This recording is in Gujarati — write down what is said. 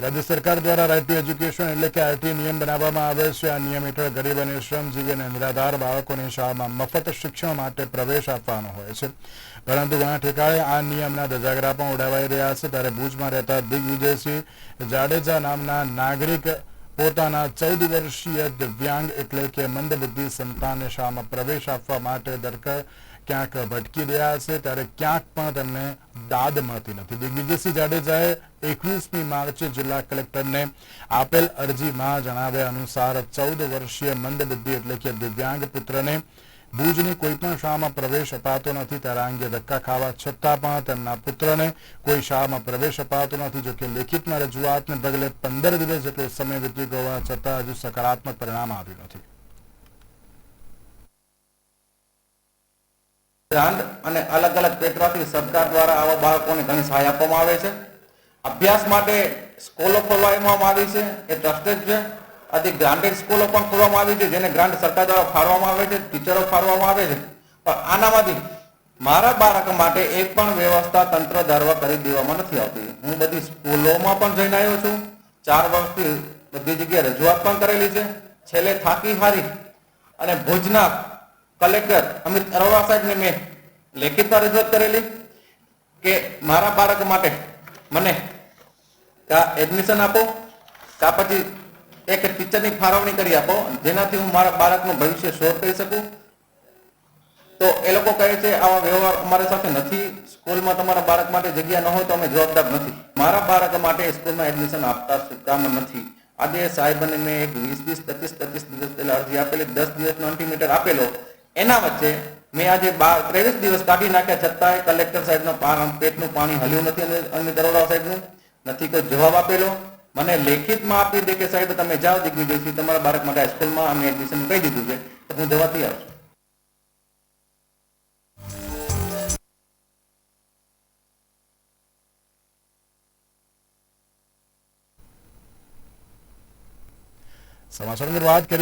રાજ્ય સરકાર દ્વારા રાઇટ એજ્યુકેશન એટલે કે આરટી નિયમ બનાવવામાં આવે છે. આ નિયમ હેઠળ ગરીબ અને શ્રમજીવી અને નિરાધાર બાળકોને શાળામાં મફત શિક્ષણ માટે પ્રવેશ આપવાનો હોય છે. પરંતુ ઘણા ઠેકાણે આ નિયમના ધજાગરા પણ ઉડાવાઈ રહ્યા છે. ત્યારે ભુજમાં રહેતા દિગ્વિજયસિંહ જાડેજા નામના નાગરિક પોતાના ચૌદ વર્ષીય દિવ્યાંગ એટલે કે મંદબુદ્ધિ સંતાનને શાળામાં પ્રવેશ આપવા માટે દરક ક્યાંક ભટકી રહ્યા છે, ત્યારે ક્યાંક પણ તેમને દાદ મળતી નથી દિગ્વિજયસિંહ જાડેજાએ એકવીસમી માર્ચે જિલ્લા કલેક્ટરને આપેલ અરજીમાં જણાવ્યા અનુસાર ચૌદ વર્ષીય મંદબુદ્ધિ એટલે કે દિવ્યાંગ પુત્રને ભુજની કોઈ પણ શાળામાં પ્રવેશ અપાતો નથી. ત્યારે અંગે ધક્કા ખાવા છતાં પણ તેમના પુત્રને કોઈ શાળામાં પ્રવેશ અપાતો નથી. જોકે લેખિતમાં રજૂઆતને પગલે પંદર દિવસ જેટલો સમય વીતી ગયો છતાં હજુ સકારાત્મક પરિણામ આવ્યું નથી. ગ્રાન્ટ અને અલગ અલગ પેટરાથી સરકાર દ્વારા આવા બાળકોને ઘણી સહાય આપવામાં આવે છે. અભ્યાસ માટે સ્કૂલો ખોલવામાં આવી છે, એ ટ્રસ્ટેડ છે. આથી ગ્રાન્ટેડ સ્કૂલો પણ ખોલવામાં આવી છે, જેને ગ્રાન્ટ સરકાર દ્વારા ફાળવામાં આવે છે, ટીચરો ફાળવામાં આવે છે. પણ આનામાંથી મારા બાળક માટે એક પણ વ્યવસ્થા તંત્ર દ્વારા કરી દેવામાં નથી આવતી. હું બધી સ્કૂલોમાં પણ જઈને આવ્યો છું. ચાર વર્ષથી બધી જગ્યાએ રજૂઆત પણ કરેલી છે. છેલ્લે થાકી હારી અને ભુજના કલેક્ટર અમિત અરોરા સાહેબને મેં લેખિતમાં રજૂઆત કરેલી કે મારા બાળક માટે મને કા એડમિશન આપો, કા પછી એક ટીચરની ફાળવણી કરી આપો, જેનાથી હું મારા બાળકનું ભવિષ્ય શોર કરી શકું. તો એ લોકો કહે છે, આવા વ્યવહાર અમારી સાથે નથી. સ્કૂલમાં તમારા બાળક માટે જગ્યા ન હોય તો અમે જવાબદાર નથી. મારા બાળક માટે સ્કૂલમાં એડમિશન આપતા કામ નથી? આજે સાહેબને મેં એક વીસ વીસ, પચીસ પચીસ દિવસ પહેલા અરજી આપેલી, દસ દિવસનો અલ્ટિમેટર આપેલો. એના વચ્ચે મેં આજે ત્રેવીસ દિવસ કાઢી નાખ્યા છતાંય કલેક્ટર સાહેબનો પેટનું પાણી હલ્યું નથી અને દરોડા સાહેબનું નથી કોઈ જવાબ આપેલો. મને લેખિતમાં આપી દે કે સાહેબ તમે જાઓ દિગ્વિજયસિંહ તમારા બાળક માટે હાઈસ્કૂલમાં અમે એડમિશન કહી દીધું છે. તો હું જવા તૈયાર છું. સમાચારની વાત કરીએ